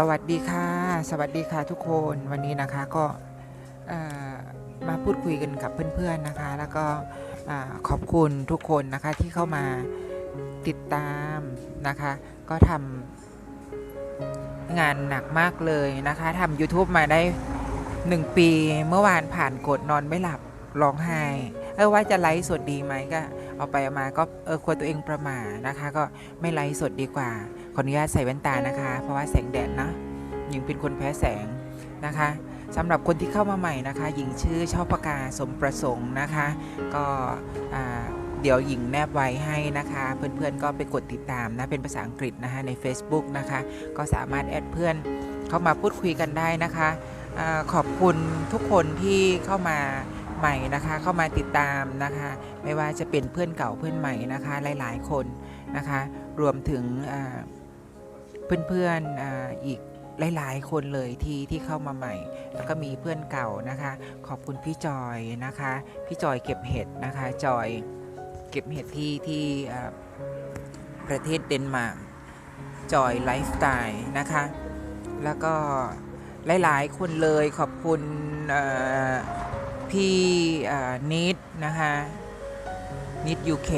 สวัสดีค่ะ สวัสดีค่ะทุกคนวันนี้นะคะก็มาพูดคุยกันกับเพื่อนๆนะคะ แล้วก็ขอบคุณทุกคนนะคะที่เข้ามาติดตามนะคะ ก็ทำงานหนักมากเลยนะคะทำ YouTube มาได้ 1 ปีเมื่อวานผ่านกดนอนไม่หลับร้องไห้ เออว่าจะไลฟ์สดดีไหมก็ เอาไปเอามาก็เออควรตัวเองประมาทนะคะ ก็ไม่ไลฟ์สดดีกว่าขออนุญาตใส่แว่นตานะคะ เพราะว่าแสงแดดนะหญิงเป็นคนแพ้แสงนะคะสำหรับคนที่เข้ามาใหม่นะคะ หญิงชื่อชอบประกาสมประสงค์นะคะ ก็เดี๋ยวหญิงแนบไว้ให้นะคะ เพื่อนๆก็ไปกดติดตามนะ เป็นภาษาอังกฤษนะคะใน Facebook นะคะ ก็สามารถแอดเพื่อนเข้ามาพูดคุยกันได้นะคะอขอบคุณทุกคนที่เข้ามา ใหม่นะคะ เข้ามาติดตามนะคะ ไม่ว่าจะเป็นเพื่อนเก่าเพื่อนใหม่นะคะ หลาย ๆ คนนะคะ รวมถึงอ่าเพื่อนๆออีกหลาย ๆ คนเลยที่ที่เข้ามาใหม่ แล้วก็มีเพื่อนเก่านะคะ ขอบคุณพี่จอยนะคะ พี่จอยเก็บเห็ดนะคะ จอยเก็บเห็ดที่ที่ประเทศเดนมาร์ก จอยไลฟ์สไตล์นะคะ แล้วก็หลาย ๆ คนเลยขอบคุณ พี่นิดนะคะนิด UK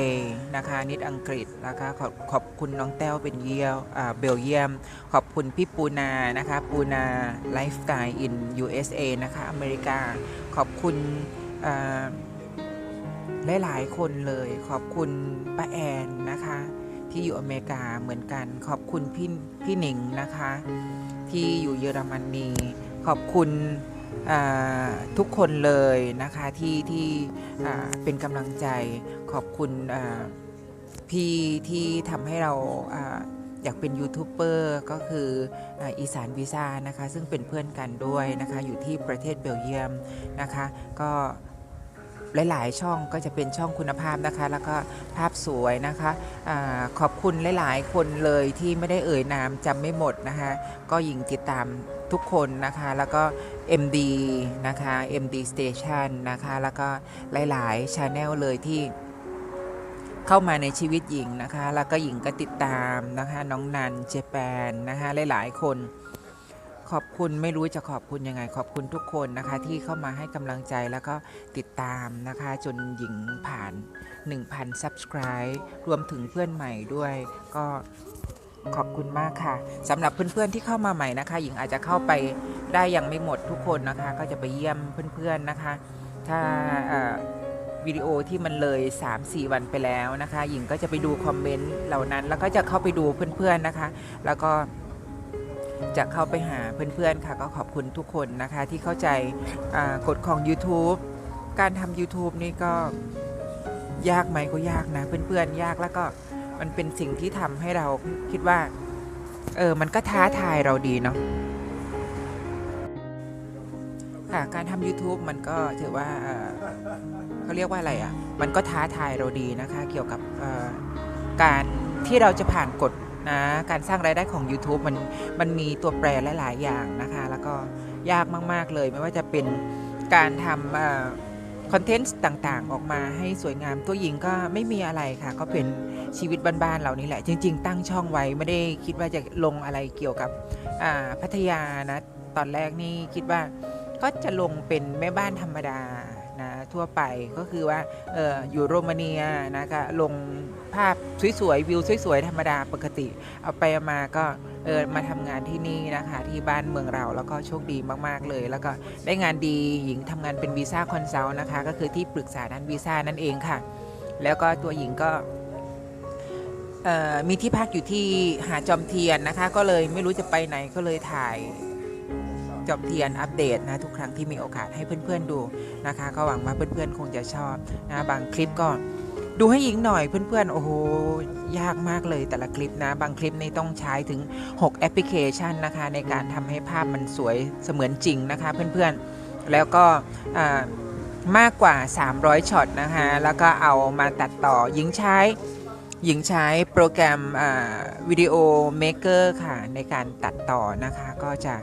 นะคะนิดอังกฤษนะคะขอบขอบคุณน้องแต้วเป็นเยี่ยวเบลเยียม ขอบคุณพี่ปูนานะคะปูนาไลฟ์สไตล์ in USA นะคะอเมริกา ขอบคุณอ่าหลายๆคนเลย ขอบคุณป้าแอนนะคะที่อยู่อเมริกาเหมือนกัน ขอบคุณพี่พี่หนิงนะคะที่อยู่เยอรมนีขอบคุณ ทุกคนเลยนะคะที่ที่เป็นกำลังใจขอบคุณพี่ที่ทำให้เราอยากเป็นยูทูบเบอร์ก็คืออีสานวีซ่านะคะ ซึ่งเป็นเพื่อนกันด้วยนะคะ อยู่ที่ประเทศเบลเยียมนะคะ ก็หลาย ๆ ช่องก็จะเป็นช่องคุณภาพนะคะ แล้วก็ภาพสวยนะคะอขอบคุณหลาย ๆ คนเลยที่ไม่ได้เอ่ยนามจำไม่หมดนะคะ ก็ยิงติดตามทุกคนนะคะ แล้วก็ MD นะคะ MD Station นะคะ แล้วก็หลายๆ Channel เลยที่เข้ามาในชีวิตหญิงนะคะ แล้วก็หญิงก็ติดตามนะคะ น้องนันเจแปนนะคะ หลาย ๆ คนขอบคุณไม่รู้จะขอบคุณยังไง ขอบคุณทุกคนนะคะ ที่เข้ามาให้กำลังใจแล้วก็ติดตามนะคะ จนหญิงผ่าน 1,000 Subscribe รวมถึงเพื่อนใหม่ด้วย ก็ ขอบคุณมากค่ะสำหรับเพื่อนๆที่เข้ามาใหม่นะคะ หญิงอาจจะเข้าไปได้ยังไม่หมดทุกคนนะคะ ก็จะไปเยี่ยมเพื่อนๆนะคะ ถ้าวิดีโอที่มันเลย 3-4 วันไปแล้วนะคะ หญิงก็จะไปดูคอมเมนต์เหล่านั้น แล้วก็จะเข้าไปดูเพื่อนๆนะคะ แล้วก็จะเข้าไปหาเพื่อนๆค่ะ ก็ขอบคุณทุกคนนะคะที่เข้าใจกฎของ YouTube การทำ YouTube นี่ก็ยากไหมก็ยากนะ เพื่อนๆยากแล้วก็ มันเป็นสิ่งที่ทำให้เราคิดว่า เออ มันก็ท้าทายเราดีเนาะค่ะการทำ YouTube มันก็ถือว่าเเขาเรียกว่าอะไรอะ มันก็ท้าทายเราดีนะคะ เกี่ยวกับการที่เราจะผ่านกฎนะการสร้างรายได้ของ YouTube มันมันมีตัวแปรหลาย ๆ อย่างนะคะ แล้วก็ยากมาก ๆ เลยไม่ว่าจะเป็นการทำ คอนเทนต์ต่างๆ ออกมาให้สวยงามตัวหญิงก็ไม่มีอะไรค่ะ ก็เป็นชีวิตบ้านๆเรานี่แหละ จริง ๆ ตั้งช่องไว้ไม่ได้คิดว่าจะลงอะไรเกี่ยวกับอ่าพัทยานะตอนแรกนี่คิดว่าก็จะลงเป็นแม่บ้านธรรมดานะทั่วไปก็คือว่าเอออยู่โรมาเนียนะก็ลงภาพสวยๆวิวสวยๆธรรมดาปกติ เอาไปมาก็ เออมาทำงานที่นี่นะคะที่บ้านเมืองเราแล้วก็โชคดีมากๆเลย แล้วก็ได้งานดีหญิงทำงานเป็นวีซ่าคอนซัลท์นะคะก็คือที่ปรึกษาด้านวีซ่านั่นเองค่ะ แล้วก็ตัวหญิงก็มีที่พักอยู่ที่หาจอมเทียนนะคะ ก็เลยไม่รู้จะไปไหนก็เลยถ่ายจอบเทียนอัปเดตนะทุกครั้งที่มีโอกาสให้เพื่อนๆดูนะคะ ก็หวังว่าเพื่อนๆคงจะชอบนะบางคลิปก็ ดูให้หญิงหน่อยเพื่อนๆ โอ้โห ยากมากเลยแต่ละคลิปนะ บางคลิปนี่ต้องใช้ถึง 6 แอปพลิเคชันนะคะ ในการทำให้ภาพมันสวยเสมือนจริงนะคะเพื่อนๆ แล้วก็มากกว่า 300 ช็อตนะคะ แล้วก็เอามาตัดต่อหญิงใช้หญิงใช้โปรแกรมวิดีโอเมกเกอร์ค่ะ ในการตัดต่อนะคะ ก็จะ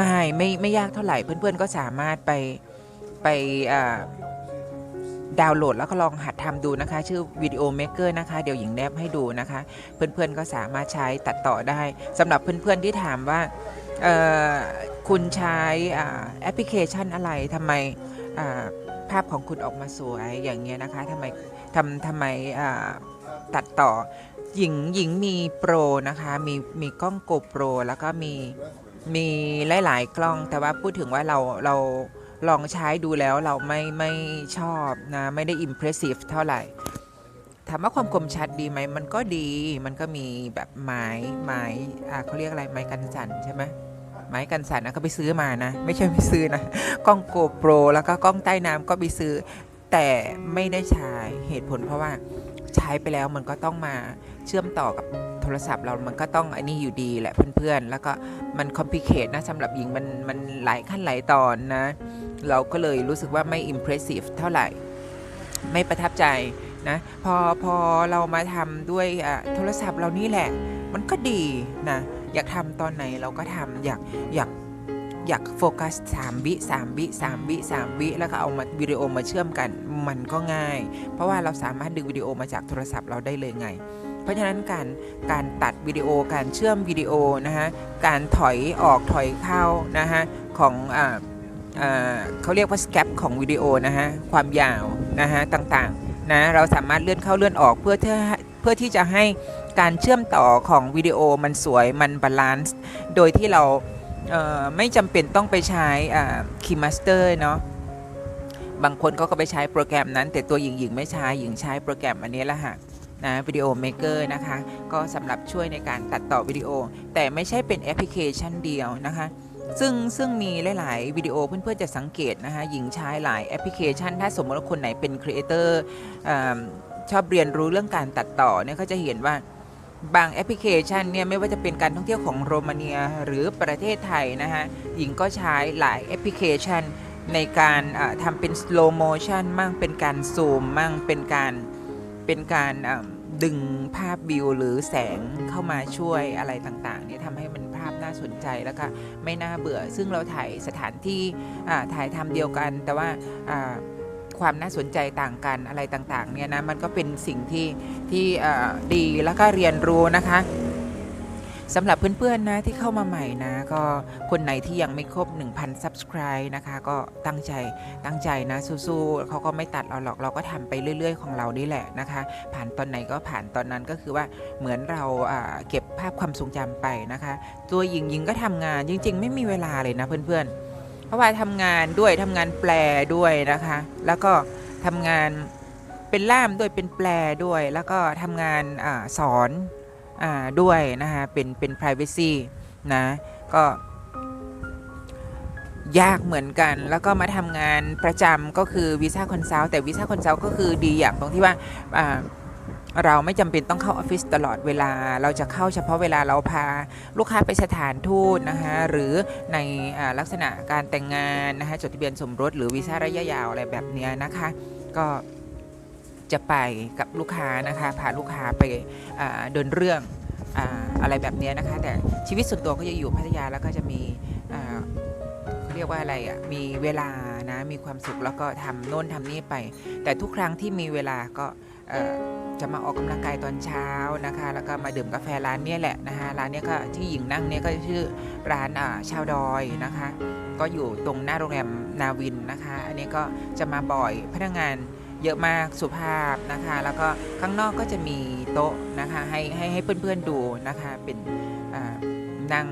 ง่ายไม่ไม่ยากเท่าไหร่เพื่อนๆ ก็สามารถไปไปอ่า ดาวน์โหลดแล้วก็ลองหัดทำดูนะคะ ชื่อวิดีโอเม k เกอร์นะคะ เดี๋ยวหญิงแนบให้ดูนะคะ เพื่อนๆก็สามารถใช้ตัดต่อได้สำหรับเพื่อนๆที่ถามว่าคุณใช้แอปพลิเคชันอะไรทำไมภาพของคุณออกมาสวยอย่างเงี้ยนะคะทำไมทำทำไมตัดต่อหญิงหญิงมีโปรนะคะ มีมีกล้องโกโปรแล้วก็มีมีหลาย ๆ กล้องแต่ว่าพูดถึงว่าเราเรา ลองใช้ดูแล้วเราไม่ไม่ชอบนะไม่ได้อิมเพรสซีฟเท่าไหร่ถามว่าความคมชัดดีไหมมันก็ดี มันก็มีแบบไม้ไม้อ่าเขาเรียกอะไรไม้กันสั่นใช่ไหมไม้กันสั่นนะก็ไปซื้อมานะ ไม่ใช่ไม่ซื้อนะกล้องโกโปรแล้วก็กล้องใต้น้ำก็ไปซื้อ แต่ไม่ได้ใช้เหตุผลเพราะว่าใช้ไปแล้วมันก็ต้องมาเชื่อมต่อกับโทรศัพท์เรามันก็ต้องอันนี้อยู่ดีแหละเพื่อนๆ แล้วก็มันคอมพลีเคทนะสำหรับหญิงมันมันหลายขั้นหลายตอนนะ เราก็เลยรู้สึกว่าไม่อิมเพรสซีฟเท่าไหร่ ไม่ประทับใจนะพอพอเรามาทำด้วยโทรศัพท์เรานี่แหละ มันก็ดีนะอยากทำตอนไหนเราก็ทำอยากอยากอยากโฟกัส3วิ3วิ3วิ3วิแล้วก็เอามาวิดีโอมาเชื่อมกัน มันก็ง่าย เพราะว่าเราสามารถดึงวิดีโอมาจากโทรศัพท์เราได้เลยไง เพราะฉะนั้นการการตัดวิดีโอการเชื่อมวิดีโอนะฮะการถอยออกถอยเข้านะฮะของอ่า เขาเรียกว่าสแคปของวิดีโอนะฮะความยาวนะฮะต่างๆนะเราสามารถเลื่อนเข้าเลื่อนออกเพื่อที่เพื่อที่จะให้การเชื่อมต่อของวิดีโอมันสวยมันบาลานซ์โดยที่เราเไม่จำเป็นต้องไปใช้คีย์มาสเตอร์เนาะบางคนก็ก็ไปใช้โปรแกรมนั้น แต่ตัวหญิงหญิงไม่ใช้หญิงใช้โปรแกรมอันนี้ละค่ะนะวิดีโอเมเกอร์นะคะ ก็สำหรับช่วยในการตัดต่อวิดีโอ แต่ไม่ใช่เป็นแอปพลิเคชันเดียวนะคะ ซึ่งซึ่งมีหลาย ๆ วิดีโอเพื่อน ๆ จะสังเกตนะคะหญิงใช้หลายแอปพลิเคชัน ถ้าสมมติว่าคนไหนเป็นครีเอเตอร์ชอบเรียนรู้เรื่องการตัดต่อเนี่ยเขาจะเห็นว่าบางแอปพลิเคชันเนี่ยไม่ว่าจะเป็นการท่องเที่ยวของโรมาเนียหรือประเทศไทยนะคะหญิงก็ใช้หลายแอปพลิเคชันในการอ่าทำเป็น slow motion มั่งเป็นการซูมมั่งเป็นการเป็นการดึงภาพวิวหรือแสงเข้ามาช่วยอะไรต่าง ๆ เนี่ยทำให้มันาพน่าสนใจแล้วก็ไม่น่าเบื่อ ซึ่งเราถ่ายสถานที่ถ่ายทำเดียวกัน แต่ว่าความน่าสนใจต่างกันอะไรต่างๆเนี่ยนะมันก็เป็นสิ่งที่ที่ดีแล้วก็เรียนรู้นะคะ สำหรับเพื่อนๆนะที่เข้ามาใหม่นะ ก็คนไหนที่ยังไม่ครบ 1,000 subscribe นะคะ ก็ตั้งใจตั้งใจนะสู้ๆเขาก็ไม่ตัดเราหรอกเราก็ทำไปเรื่อย ๆ ของเรานี่แหละนะคะ ผ่านตอนไหนก็ผ่านตอนนั้นก็คือว่าเหมือนเราเก็บภาพความทรงจำไปนะคะ ตัวหญิงหญิงก็ทำงานจริง ๆ ไม่มีเวลาเลยนะเพื่อนๆ เพราะว่าทำงานด้วยทำงานแปลด้วยนะคะ แล้วก็ทำงานเป็นล่ามด้วยเป็นแปลด้วย แล้วก็ทำงานอสอน ด้วยนะคะเป็นเป็น privacy นะก็ยากเหมือนกัน แล้วก็มาทำงานประจำก็คือวีซ่าคอนซัลท์แต่วีซ่าคอนซัลท์ก็คือดีอย่างตรงที่ว่าเราไม่จำเป็นต้องเข้าออฟฟิศตลอดเวลา เราจะเข้าเฉพาะเวลาเราพาลูกค้าไปสถานทูตนะคะหรือในอลักษณะการแต่งงานนะคะจดทะเบียนสมรสหรือวีซ่าระยะยาวอะไรแบบเนี้ยนะคะ ก็ จะไปกับลูกค้านะคะพาลูกค้าไปเดินเรื่องอะไรแบบนี้นะคะ แต่ชีวิตส่วนตัวก็จะอยู่พัทยาแล้วก็จะมีเขาเรียกว่าอะไรอะมีเวลานะมีความสุขแล้วก็ทำโน่นทำนี่ไป แต่ทุกครั้งที่มีเวลาก็จะมาออกกำลังกายตอนเช้านะคะ แล้วก็มาดื่มกาแฟร้านนี้แหละนะคะร้านนี้ก็ที่หญิงนั่งเนี้ยก็ชื่อร้านาชาวดอยนะคะ ก็อยู่ตรงหน้าโรงแรมนาวินนะคะ อันนี้ก็จะมาบ่อยพนักงาน เยอะมากสุภาพนะคะ แล้วก็ข้างนอกก็จะมีโต๊ะนะคะให้ให้ให้เพื่อนๆดูนะคะเป็นอ่านั่ง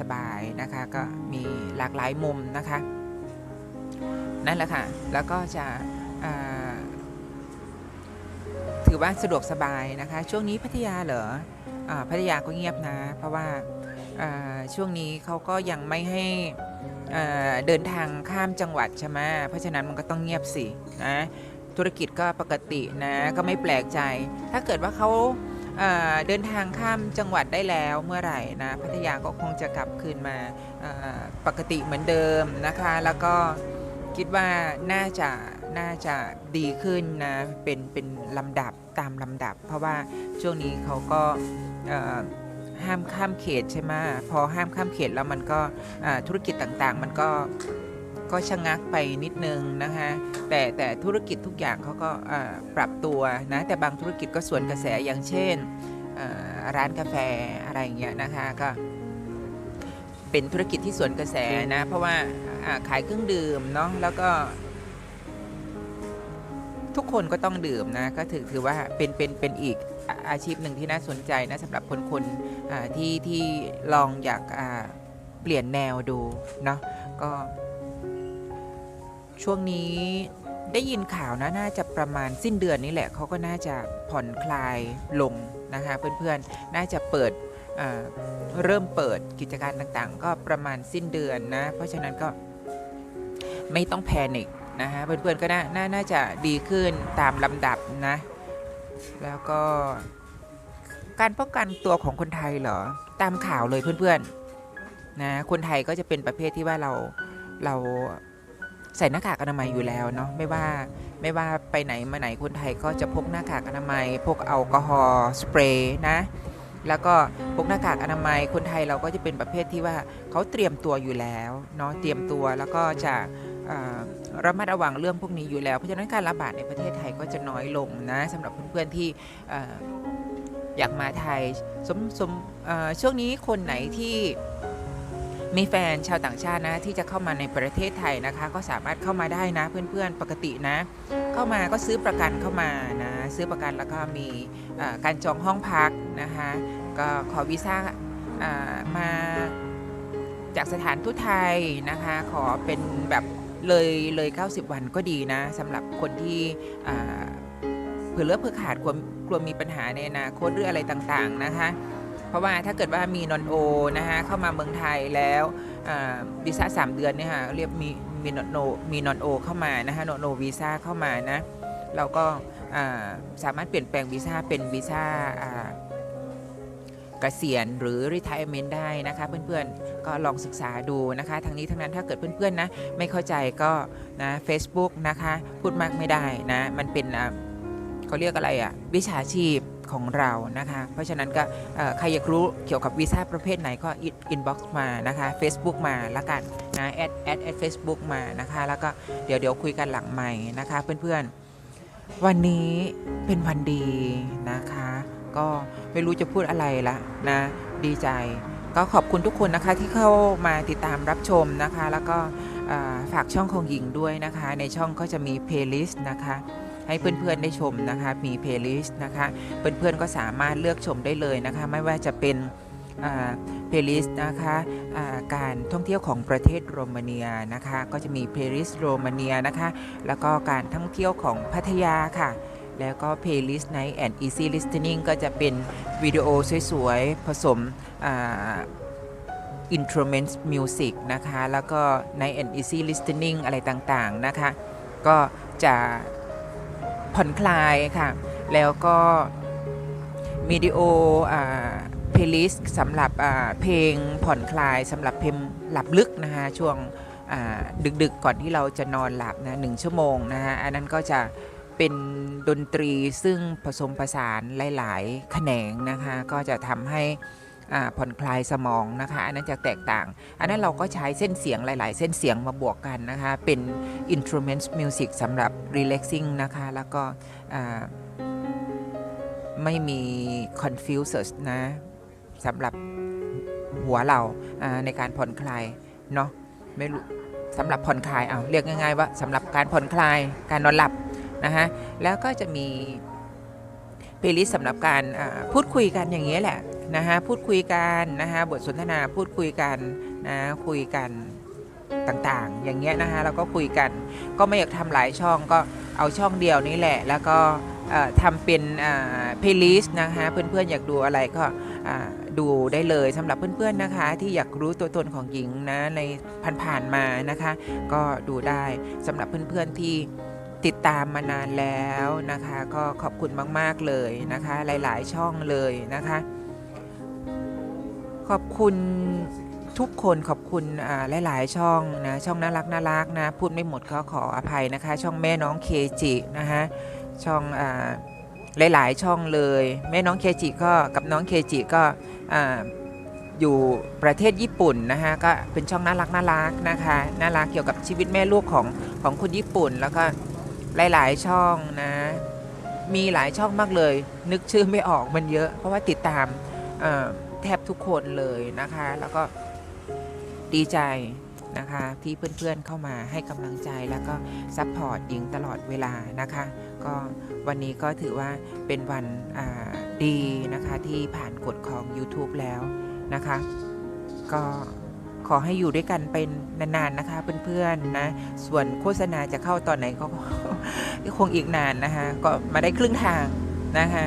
สบายๆนะคะ ก็มีหลากหลายมุมนะคะ นั่นแหละค่ะ แล้วก็จะอ่าถือว่าสะดวกสบายนะคะ ช่วงนี้พัทยาเหรออาพัทยาก็เงียบนะ เพราะว่าอ่าช่วงนี้เขาก็ยังไม่ให้อ่าเดินทางข้ามจังหวัดใช่ไหมเพราะฉะนั้นมันก็ต้องเงียบสินะ ธุรกิจก็ปกตินะก็ไม่แปลกใจ ถ้าเกิดว่าเขาเดินทางข้ามจังหวัดได้แล้วเมื่อไหร่นะพัทยาก็คงจะกลับคืนมาปกติเหมือนเดิมนะคะ แล้วก็คิดว่าน่าจะน่าจะดีขึ้นนะเป็นเป็นลำดับตามลำดับ เพราะว่าช่วงนี้เขาก็ห้ามข้ามเขตใช่ไหมพอห้ามข้ามเขตแล้วมันก็ธุรกิจต่างๆ มันก็ ก็ชะงักไปนิดนึงนะคะแต่แต่ธุรกิจทุกอย่างเขาก็อ่าปรับตัวนะแต่บางธุรกิจก็สวนกระแสอย่างเช่นอ่าร้านกาแฟอะไรอย่างเงี้ยนะคะก็เป็นธุรกิจที่สวนกระแสนะเพราะว่าอ่าขายเครื่องดื่มเนาะแล้วก็ ทุกคนก็ต้องดื่มนะก็ถือถือว่าเป็นเป็นเป็นอีกอาอาชีพหนึ่งที่น่าสนใจนะสำหรับคนคนอ่าที่ที่ลองอยากอ่าเปลี่ยนแนวดูเนาะก็ ช่วงนี้ได้ยินข่าวนะน่าจะประมาณสิ้นเดือนนี้แหละเขาก็น่าจะผ่อนคลายลงนะคะเพื่อนๆน่าจะเปิดอ่าเริ่มเปิดกิจการต่างๆ ก็ประมาณสิ้นเดือนนะ เพราะฉะนั้นก็ไม่ต้องแพนิคนะคะเพื่อนๆก็น่านาน่าจะดีขึ้นตามลำดับนะ แล้วก็การป้องกันตัวของคนไทยเหรอตามข่าวเลยเพื่อนๆนะคนไทยก็จะเป็นประเภทที่ว่าเราเรา ใส่หน้ากากอนามัยอยู่แล้วเนาะไม่ว่าไม่ว่าไปไหนมาไหนคนไทยก็จะพกหน้ากากอนามัยพกแอลกอฮอล์สเปรย์นะแล้วก็พกหน้ากากอนามัยคนไทยเราก็จะเป็นประเภทที่ว่าเขาเตรียมตัวอยู่แล้วเนาะเตรียมตัวแล้วก็จะระมัดระวังเรื่องพวกนี้อยู่แล้ว เพราะฉะนั้นการระบาดในประเทศไทยก็จะน้อยลงนะสำหรับเพื่อนๆที่อยากมาไทยสมสมช่วงนี้คนไหนที่ มีแฟนชาวต่างชาตินะที่จะเข้ามาในประเทศไทยนะคะ ก็สามารถเข้ามาได้นะเพื่อนๆปกตินะ เข้ามาก็ซื้อประกันเข้ามานะซื้อประกันแล้วก็มีการจองห้องพักนะคะก็ขอวีซ่ามาจากสถานทูตไทยนะคะ ขอเป็นแบบเลยเลย 90 วันก็ดีนะสำหรับคนที่เผื่อเลือกเผื่อขาดกลัวกลัวมีปัญหาในอนาคตหรืออะไรต่างๆนะคะ เพราะว่าถ้าเกิดว่ามีนอนโอนะคะเข้ามาเมืองไทยแล้ววีซ่าสามเดือนเนี่ยค่ะเรียกมีมีนอนโอมีนอนโอเข้ามานะคะนอนโอวีซ่าเข้ามานะเราก็สามารถเปลี่ยนแปลงวีซ่าเป็นวีซ่าเกษียณหรือ retirement ได้นะคะเพื่อนๆ ก็ลองศึกษาดูนะคะทั้งนี้ทั้งนั้นถ้าเกิดเพื่อนๆนะไม่เข้าใจก็นะ Facebook นะคะพูดมากไม่ได้นะมันเป็นเขาเรียกอะไรอะวิชาชีพ ของเรานะคะ เพราะฉะนั้นก็ใครอยากรู้เกี่ยวกับวีซ่าประเภทไหนก็อินบ็อกซ์มานะคะ Facebook มาละกันนะแอดแอดแอดเฟซบุ๊กมานะคะ แล้วก็เดี๋ยวเดี๋ยวคุยกันหลังใหม่นะคะ เพื่อนๆ วันนี้เป็นวันดีนะคะ ก็ไม่รู้จะพูดอะไรละนะ ดีใจ ก็ขอบคุณทุกคนนะคะที่เข้ามาติดตามรับชมนะคะ แล้วก็ฝากช่องของหญิงด้วยนะคะ ในช่องก็จะมีเพลย์ลิสต์นะคะ ให้เพื่อนๆได้ชมนะคะมีเพลย์ลิสต์นะคะเพื่อนๆก็สามารถเลือกชมได้เลยนะคะไม่ว่าจะเป็นเพลย์ลิสต์นะคะการท่องเที่ยวของประเทศโรมาเนียนะคะก็จะมีเพลย์ลิสต์โรมาเนียนะคะแล้วก็การท่องเที่ยวของพัทยาค่ะแล้วก็เพลย์ลิสต์ Night and Easy Listening ก็จะเป็นวิดีโอสวยๆ ผสมอ่า instrument music นะคะ แล้วก็ Night and Easy Listening อะไรต่างๆ นะคะ ก็จะ ผ่อนคลายค่ะ แล้วก็วิดีโอเพลย์ลิสต์สำหรับอ่าเพลงผ่อนคลายสำหรับเพลงหลับลึกนะคะช่วงอ่าดึกๆก่อนที่เราจะนอนหลับนะหนึ่งชั่วโมงนะคะอันนั้นก็จะเป็นดนตรีซึ่งผสมผสานหลาย ๆ แขนงนะคะ ก็จะทำให้ ผ่อนคลายสมองนะคะอันนั้นจะแตกต่าง อันนั้นเราก็ใช้เส้นเสียงหลาย ๆ เส้นเสียงมาบวกกันนะคะเป็น instrument music สำหรับ relaxing นะคะแล้วก็ไม่มี confuses นะสำหรับหัวเราในการผ่อนคลายเนาะไม่รู้สำหรับผ่อนคลายเอาเรียกง่าย ๆ ว่าสำหรับการผ่อนคลายการนอนหลับนะคะแล้วก็จะมีเพลย์ลิสต์สำหรับการพูดคุยกันอย่างนี้แหละ นะคะพูดคุยกันนะคะบทสนทนาพูดคุยกันนะคุยกันต่างๆ อย่างเงี้ยนะคะแล้วก็คุยกันก็ไม่อยากทำหลายช่องก็เอาช่องเดียวนี้แหละ แล้วก็ทำเป็นเพลย์ลิสต์นะคะเพื่อนๆอยากดูอะไรก็ดูได้เลยสำหรับเพื่อนๆนะคะ ที่อยากรู้ตัวตนของหญิงนะในผ่านๆมานะคะ ก็ดูได้สำหรับเพื่อนๆที่ติดตามมานานแล้วนะคะ ก็ขอบคุณมากๆเลยนะคะ หลายๆช่องเลยนะคะ ขอบคุณทุกคนขอบคุณหลาย ๆ ช่องนะช่องน่ารักน่ารักนะพูดไม่หมดก็ขออภัยนะคะ ช่องแม่น้องเคจินะคะช่องอหลาย ๆ ช่องเลย แม่น้องเคจิก็กับน้องเคจิก็อยู่ประเทศญี่ปุ่นนะคะก็เป็นช่องน่ารักน่ารักนะคะน่ารักเกี่ยวกับชีวิตแม่ลูกของของคนญี่ปุ่น แล้วก็หลาย ๆ ช่องนะมีหลายช่องมากเลย นึกชื่อไม่ออกมันเยอะ เพราะว่าติดตามอ่อ แทบทุกคนเลยนะคะ แล้วก็ดีใจนะคะที่เพื่อนๆเข้ามาให้กำลังใจแล้วก็ซัพพอร์ตหญิงตลอดเวลานะคะก็วันนี้ก็ถือว่าเป็นวันดีนะคะที่ผ่านกฎของ YouTube แล้วนะคะ ก็ขอให้อยู่ด้วยกันเป็นนานๆนะคะเพื่อนๆนะส่วนโฆษณาจะเข้าตอนไหนก็คงอีกนานนะคะก็มาได้ครึ่งทางนะคะ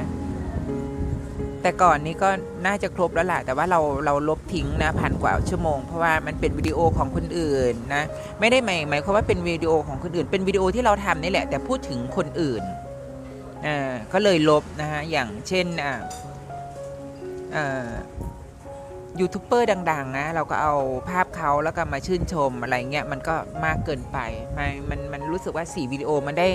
แต่ก่อนนี้ก็น่าจะครบแล้วแหละแต่ว่าเราเราลบทิ้งนะพันกว่าชั่วโมง เพราะว่ามันเป็นวิดีโอของคนอื่นนะไม่ได้หมายหมายความว่าเป็นวิดีโอของคนอื่น เป็นวิดีโอที่เราทำนี่แหละ แต่พูดถึงคนอื่นอ่าก็เลยลบนะฮะอย่างเช่นอ่าอ่า ยูทูบเบอร์ดัง ๆ นะ เราก็เอาภาพเขาแล้วก็มาชื่นชมอะไรเงี้ยมันก็มากเกินไปมันมันมันรู้สึกว่า4วิดีโอมันได้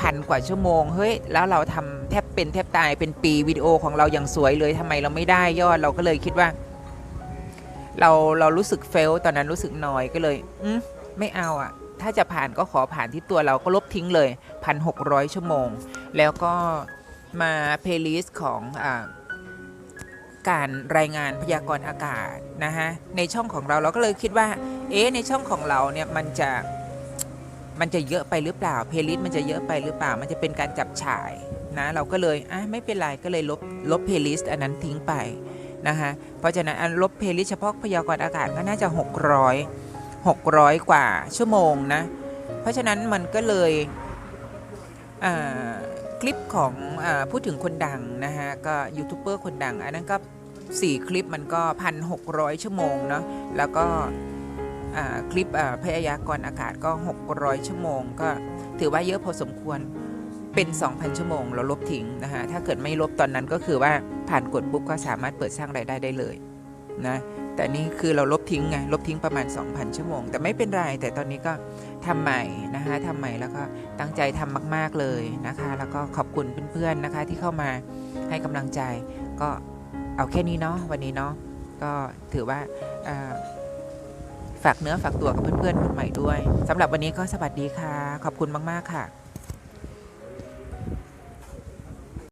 พันกว่าชั่วโมงเฮ้ยแล้วเราทำแทบเป็นแทบตายเป็นปีวิดีโอของเราอย่างสวยเลยทำไมเราไม่ได้ยอดเราก็เลยคิดว่า เราเรารู้สึกเฟลตอนนั้นรู้สึกนอยก็เลยอืมไม่เอาอะถ้าจะผ่านก็ขอผ่านที่ตัวเราก็ลบทิ้งเลยพันหกร้อยชั่วโมง แล้วก็มาเพลย์ลิสต์ของอ่า การรายงานพยากรณ์อากาศนะฮะในช่องของเราเราก็เลยคิดว่า เอ๊ะในช่องของเราเนี่ยมันจะมันจะเยอะไปหรือเปล่าเพลย์ลิสต์มันจะเยอะไปหรือเปล่า มันจะเป็นการจับฉ่ายนะเราก็เลยอะไม่เป็นไรก็เลยลบลบเพลย์ลิสต์อันนั้นทิ้งไปนะคะเพราะฉะนั้นอันลบเพลย์ลิสต์เฉพาะพยากรณ์อากาศก็น่าจะ 600 600 กว่าชั่วโมงนะ เพราะฉะนั้นมันก็เลยคลิปของอพูดถึงคนดังนะฮะก็ยูทูบเบอร์คนดัง อันนั้นก็ 4 คลิปมันก็ 1,600 ชั่วโมงเนาะแล้วก็คลิปอ่าพยากรณ์อากาศก็ 600 ชั่วโมง ก็ถือว่าเยอะพอสมควรเป็น 2,000 ชั่วโมง เราลบทิ้งนะฮะถ้าเกิดไม่ลบตอนนั้นก็คือว่าผ่านกฎปุ๊บก็สามารถเปิดสร้างรายได้ได้เลยนะแต่นี่คือเราลบทิ้งไงลบทิ้งประมาณ 2,000 ชั่วโมง แต่ไม่เป็นไร แต่ตอนนี้ก็ทำใหม่นะคะทำใหม่แล้วก็ตั้งใจทำมาก ๆเลยนะคะ แล้วก็ขอบคุณเพื่อนๆนะคะที่เข้ามาให้กำลังใจก็ เอาแค่นี้เนาะวันนี้เนาะก็ถือว่าฝากเนื้อฝากตัวกับเพื่อนๆคนใหม่ด้วยสำหรับวันนี้ก็สวัสดีค่ะ ขอบคุณมาก ๆ ค่ะ